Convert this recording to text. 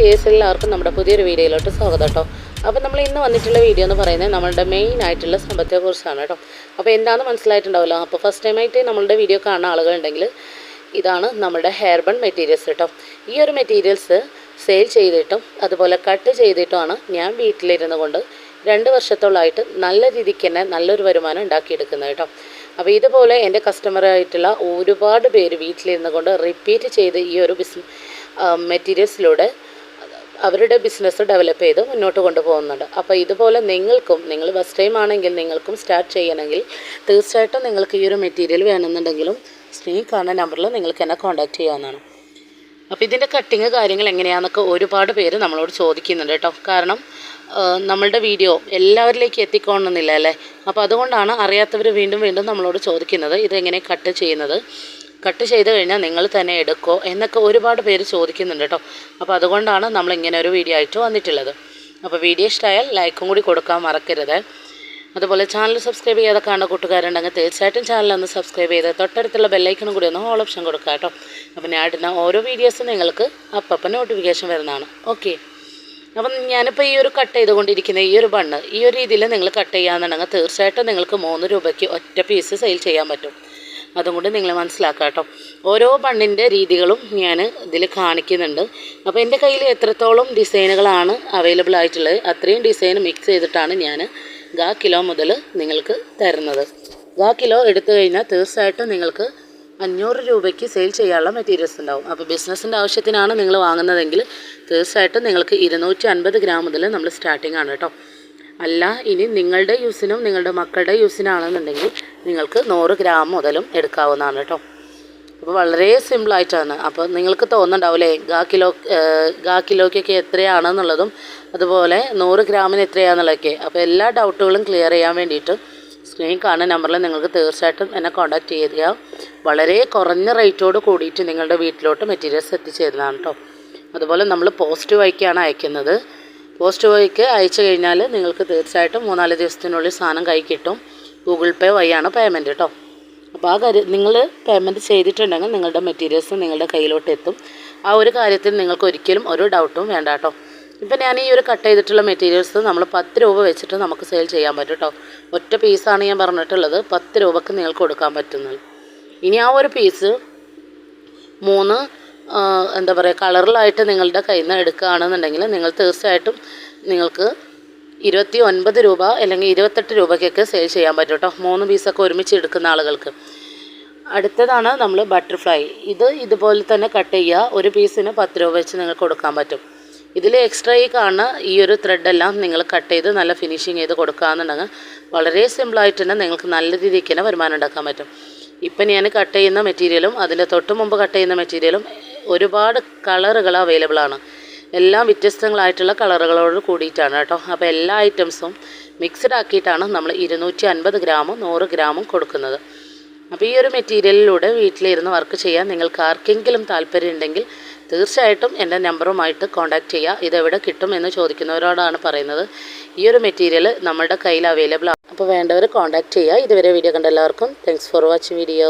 Dears എല്ലാവർക്കും നമ്മുടെ പുതിയൊരു വീഡിയോയിലോട്ട് സ്വാഗതം കേട്ടോ. അപ്പോൾ നമ്മൾ ഇന്ന് വന്നിട്ടുള്ള വീഡിയോ എന്ന് പറയുന്നത് നമ്മളുടെ മെയിൻ ആയിട്ടുള്ള സമ്പത്തെക്കുറിച്ചാണ് കേട്ടോ. അപ്പോൾ എന്താണെന്ന് മനസ്സിലായിട്ടുണ്ടാവില്ല അപ്പോൾ ഫസ്റ്റ് ടൈമായിട്ട് നമ്മളുടെ വീഡിയോ കാണുന്ന ആളുകളുണ്ടെങ്കിൽ ഇതാണ് നമ്മുടെ ഹെയർ ബൺ മെറ്റീരിയൽസ് കേട്ടോ. ഈ ഒരു മെറ്റീരിയൽസ് സെയിൽ ചെയ്തിട്ടും അതുപോലെ കട്ട് ചെയ്തിട്ടുമാണ് ഞാൻ വീട്ടിലിരുന്നു കൊണ്ട് രണ്ട് വർഷത്തോളമായിട്ട് നല്ല രീതിക്ക് തന്നെ നല്ലൊരു വരുമാനം ഉണ്ടാക്കിയെടുക്കുന്നത് കേട്ടോ. അപ്പോൾ ഇതുപോലെ എന്റെ കസ്റ്റമറായിട്ടുള്ള ഒരുപാട് പേര് വീട്ടിലിരുന്ന് കൊണ്ട് റിപ്പീറ്റ് ചെയ്ത് ഈ ഒരു ബിസിനസ് മെറ്റീരിയൽസിലൂടെ അവരുടെ ബിസിനസ് ഡെവലപ്പ് ചെയ്ത് മുന്നോട്ട് കൊണ്ടുപോകുന്നുണ്ട്. അപ്പോൾ ഇതുപോലെ നിങ്ങൾക്കും നിങ്ങൾ ഫസ്റ്റ് ടൈം ആണെങ്കിൽ നിങ്ങൾക്കും സ്റ്റാർട്ട് ചെയ്യണമെങ്കിൽ തീർച്ചയായിട്ടും നിങ്ങൾക്ക് ഈ ഒരു മെറ്റീരിയൽ വേണമെന്നുണ്ടെങ്കിലും സ്ക്രീൻ കാണുന്ന നമ്പറിൽ നിങ്ങൾക്ക് എന്നെ കോൺടാക്ട് ചെയ്യാവുന്നതാണ്. അപ്പോൾ ഇതിന്റെ കട്ടിങ് കാര്യങ്ങൾ എങ്ങനെയാണെന്നൊക്കെ ഒരുപാട് പേര് നമ്മളോട് ചോദിക്കുന്നുണ്ട് കേട്ടോ. കാരണം നമ്മളുടെ വീഡിയോ എല്ലാവരിലേക്ക് എത്തിക്കോണമെന്നില്ല അല്ലേ? അപ്പോൾ അതുകൊണ്ടാണ് അറിയാത്തവർ വീണ്ടും വീണ്ടും നമ്മളോട് ചോദിക്കുന്നത് ഇതെങ്ങനെ കട്ട് ചെയ്യുന്നത്? കട്ട് ചെയ്ത് കഴിഞ്ഞാൽ നിങ്ങൾ തന്നെ എടുക്കോ എന്നൊക്കെ ഒരുപാട് പേര് ചോദിക്കുന്നുണ്ട് കേട്ടോ. അപ്പോൾ അതുകൊണ്ടാണ് നമ്മൾ ഇങ്ങനെ ഒരു വീഡിയോ ആയിട്ട് വന്നിട്ടുള്ളത്. അപ്പോൾ വീഡിയോ ഇഷ്ടമായാൽ ലൈക്കും കൂടി കൊടുക്കാൻ മറക്കരുത്. അതുപോലെ ചാനൽ സബ്സ്ക്രൈബ് ചെയ്യാതെ കാണുന്ന കൂട്ടുകാരുണ്ടെങ്കിൽ തീർച്ചയായിട്ടും ചാനൽ ഒന്ന് സബ്സ്ക്രൈബ് ചെയ്ത് തൊട്ടടുത്തുള്ള ബെല്ലൈക്കണും കൂടി ഒന്ന് ഓൾ ഓപ്ഷൻ കൊടുക്കുക കേട്ടോ. അപ്പോൾ ഞാൻ ഇടുന്ന ഓരോ വീഡിയോസും നിങ്ങൾക്ക് അപ്പം നോട്ടിഫിക്കേഷൻ വരുന്നതാണ്. ഓക്കെ അപ്പം ഞാനിപ്പോൾ ഈ ഒരു കട്ട് ചെയ്തുകൊണ്ടിരിക്കുന്ന ഈ ഒരു ബണ്ണ് ഈ ഒരു രീതിയിൽ നിങ്ങൾ കട്ട് ചെയ്യാന്നുണ്ടെങ്കിൽ തീർച്ചയായിട്ടും നിങ്ങൾക്ക് മൂന്ന് രൂപയ്ക്ക് ഒറ്റ പീസ് സെയിൽ ചെയ്യാൻ പറ്റും. അതും കൂടി നിങ്ങൾ മനസ്സിലാക്കുക കേട്ടോ. ഓരോ ബണ്ണിന്റെ രീതികളും ഞാൻ ഇതിൽ കാണിക്കുന്നുണ്ട്. അപ്പോൾ എന്റെ കയ്യിൽ എത്രത്തോളം ഡിസൈനുകളാണ് അവൈലബിൾ ആയിട്ടുള്ളത് അത്രയും ഡിസൈൻ മിക്സ് ചെയ്തിട്ടാണ് ഞാൻ ഗാ കിലോ മുതൽ നിങ്ങൾക്ക് തരുന്നത്. ഗാ കിലോ എടുത്തു കഴിഞ്ഞാൽ തീർച്ചയായിട്ടും നിങ്ങൾക്ക് അഞ്ഞൂറ് രൂപയ്ക്ക് സെയിൽ ചെയ്യാനുള്ള മെറ്റീരിയൽസ് ഉണ്ടാവും. അപ്പോൾ ബിസിനസ്സിന്റെ ആവശ്യത്തിനാണ് നിങ്ങൾ വാങ്ങുന്നതെങ്കിൽ തീർച്ചയായിട്ടും നിങ്ങൾക്ക് ഇരുന്നൂറ്റി അൻപത് ഗ്രാം മുതൽ നമ്മൾ സ്റ്റാർട്ടിംഗ് ആണ് കേട്ടോ. അല്ല ഇനി നിങ്ങളുടെ യൂസിനും നിങ്ങളുടെ മക്കളുടെ യൂസിനാണെന്നുണ്ടെങ്കിൽ നിങ്ങൾക്ക് നൂറ് ഗ്രാം മുതലും എടുക്കാവുന്നതാണ് കേട്ടോ. അപ്പോൾ വളരെ സിമ്പിളായിട്ടാണ് അപ്പോൾ നിങ്ങൾക്ക് തോന്നുന്നുണ്ടാവില്ലേ ഗാ കിലോ ഗാ കിലോയ്ക്കൊക്കെ എത്രയാണെന്നുള്ളതും അതുപോലെ നൂറ് ഗ്രാമിന് എത്രയാണെന്നുള്ളതൊക്കെ. അപ്പോൾ എല്ലാ ഡൗട്ടുകളും ക്ലിയർ ചെയ്യാൻ വേണ്ടിയിട്ട് സ്ക്രീൻ കാണുന്ന നമ്പറിൽ നിങ്ങൾക്ക് തീർച്ചയായിട്ടും എന്നെ കോൺടാക്റ്റ് ചെയ്യുക. വളരെ കുറഞ്ഞ റേറ്റോട് കൂടിയിട്ട് നിങ്ങളുടെ വീട്ടിലോട്ട് മെറ്റീരിയൽസ് എത്തിച്ചേരുന്നതാണ് കേട്ടോ. അതുപോലെ നമ്മൾ പോസ്റ്റ് വഴിക്കാണ് അയക്കുന്നത്. പോസ്റ്റ് വഴിക്ക് അയച്ചു കഴിഞ്ഞാൽ നിങ്ങൾക്ക് തീർച്ചയായിട്ടും മൂന്നാൽ ദിവസത്തിനുള്ളിൽ സാധനം കൈ കിട്ടും. ഗൂഗിൾ പേ വഴിയാണ് പേയ്മെന്റ് കേട്ടോ അപ്പോൾ ആ കാര്യം നിങ്ങൾ പേയ്മെന്റ് ചെയ്തിട്ടുണ്ടെങ്കിൽ നിങ്ങളുടെ മെറ്റീരിയൽസ് നിങ്ങളുടെ കയ്യിലോട്ട് എത്തും. ആ ഒരു കാര്യത്തിൽ നിങ്ങൾക്ക് ഒരിക്കലും ഒരു ഡൗട്ടും വേണ്ട കേട്ടോ ഇപ്പം ഞാൻ ഈ ഒരു കട്ട് ചെയ്തിട്ടുള്ള മെറ്റീരിയൽസ് നമ്മൾ പത്ത് രൂപ വെച്ചിട്ട് നമുക്ക് സെയിൽ ചെയ്യാൻ പറ്റും കേട്ടോ ഒറ്റ പീസാണ് ഞാൻ പറഞ്ഞിട്ടുള്ളത്. പത്ത് രൂപക്ക് നിങ്ങൾക്ക് കൊടുക്കാൻ പറ്റുന്നത്. ഇനി ആ ഒരു പീസ് മൂന്ന് എന്താ പറയുക കളറിലായിട്ട് നിങ്ങളുടെ കയ്യിൽ നിന്ന് എടുക്കുകയാണെന്നുണ്ടെങ്കിൽ നിങ്ങൾ തീർച്ചയായിട്ടും നിങ്ങൾക്ക് ഇരുപത്തി ഒൻപത് രൂപ അല്ലെങ്കിൽ ഇരുപത്തെട്ട് രൂപയ്ക്കൊക്കെ സെയിൽ ചെയ്യാൻ പറ്റും കേട്ടോ. മൂന്ന് പീസൊക്കെ ഒരുമിച്ച് എടുക്കുന്ന ആളുകൾക്ക്. അടുത്തതാണ് നമ്മൾ ബട്ടർഫ്ലൈ ഇത് ഇതുപോലെ തന്നെ കട്ട് ചെയ്യുക. ഒരു പീസിന് പത്ത് രൂപ വെച്ച് നിങ്ങൾക്ക് കൊടുക്കാൻ പറ്റും. ഇതിൽ എക്സ്ട്രാ ഈ കാണുന്ന ഈ ഒരു ത്രെഡെല്ലാം നിങ്ങൾ കട്ട് ചെയ്ത് നല്ല ഫിനിഷിങ് ചെയ്ത് കൊടുക്കുകയെന്നുണ്ടെങ്കിൽ വളരെ സിമ്പിളായിട്ട് തന്നെ നിങ്ങൾക്ക് നല്ല രീതിക്ക് തന്നെ വരുമാനം ഉണ്ടാക്കാൻ പറ്റും. ഇപ്പം ഞാൻ കട്ട് ചെയ്യുന്ന മെറ്റീരിയലും അതിന്റെ തൊട്ട് മുമ്പ് കട്ട് ചെയ്യുന്ന മെറ്റീരിയലും ഒരുപാട് കളറുകൾ അവൈലബിൾ ആണ്. എല്ലാം വ്യത്യസ്തങ്ങളായിട്ടുള്ള കളറുകളോട് കൂടിയിട്ടാണ് കേട്ടോ. അപ്പോൾ എല്ലാ ഐറ്റംസും മിക്സ്ഡ് ആക്കിയിട്ടാണ് നമ്മൾ ഇരുന്നൂറ്റി അൻപത് ഗ്രാമും നൂറ് ഗ്രാമും കൊടുക്കുന്നത്. അപ്പോൾ ഈ ഒരു മെറ്റീരിയലിലൂടെ വീട്ടിലിരുന്ന് വർക്ക് ചെയ്യാൻ നിങ്ങൾക്ക് ആർക്കെങ്കിലും താല്പര്യമുണ്ടെങ്കിൽ തീർച്ചയായിട്ടും എന്റെ നമ്പറുമായിട്ട് കോൺടാക്റ്റ് ചെയ്യുക ഇതെവിടെ കിട്ടും എന്ന് ചോദിക്കുന്നവരോടാണ് പറയുന്നത്. ഈ ഒരു മെറ്റീരിയൽ നമ്മുടെ കയ്യിൽ അവൈലബിൾ ആണ്. അപ്പോൾ വേണ്ടവർ കോൺടാക്റ്റ് ചെയ്യുക ഇതുവരെ വീഡിയോ കണ്ട എല്ലാവർക്കും താങ്ക്സ് ഫോർ വാച്ചിങ് വീഡിയോ